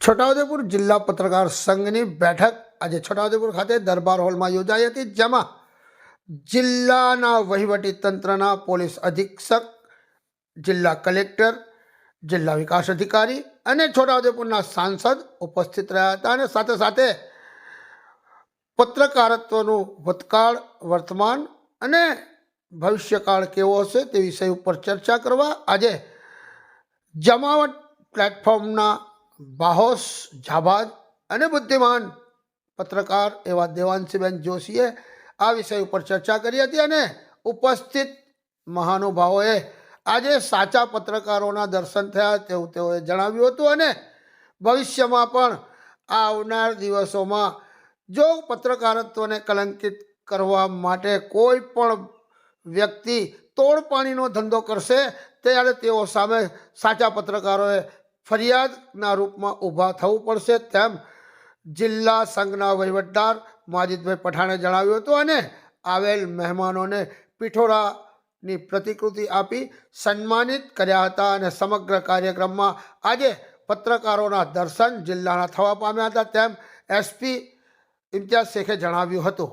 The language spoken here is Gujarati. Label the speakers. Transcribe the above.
Speaker 1: છોટાઉદેપુર જિલ્લા પત્રકાર સંઘની બેઠક આજે છોટાઉદેપુર ખાતે દરબાર હોલમાં યોજાઈ હતી, જેમાં જિલ્લાના વહીવટી તંત્રના પોલીસ અધિક્ષક, જિલ્લા કલેક્ટર, જિલ્લા વિકાસ અધિકારી અને છોટાઉદેપુરના સાંસદ ઉપસ્થિત રહ્યા હતા અને સાથે સાથે પત્રકારત્વનું ભૂતકાળ, વર્તમાન અને ભવિષ્યકાળ કેવો હશે તે વિષય ઉપર ચર્ચા કરવા આજે જમાવટ પ્લેટફોર્મના બાહોશ જાબાજ અને બુદ્ધિમાન પત્રકાર એવા દેવાંશીબેન જોશીએ આ વિષય ઉપર ચર્ચા કરી હતી અને ઉપસ્થિત મહાનુભાવોએ આજે સાચા પત્રકારોના દર્શન થયા તેવું તેઓએ જણાવ્યું હતું અને ભવિષ્યમાં પણ આ આવનાર દિવસોમાં જો પત્રકારત્વને કલંકિત કરવા માટે કોઈ પણ વ્યક્તિ તોડપાણીનો ધંધો કરશે, ત્યારે તેઓ સામે સાચા પત્રકારોએ ફરિયાદના રૂપમાં ઊભા થવું પડશે તેમ જિલ્લા સંઘના વહીવટદાર માજિદભાઈ પઠાણે જણાવ્યું હતું અને આવેલ મહેમાનોને પિઠોરાની પ્રતિકૃતિ આપી સન્માનિત કર્યા હતા અને સમગ્ર કાર્યક્રમમાં આજે પત્રકારોના દર્શન જિલ્લાના થવા પામ્યા હતા તેમ એસપી ઇમ્તિયાઝ શેખે જણાવ્યું હતું.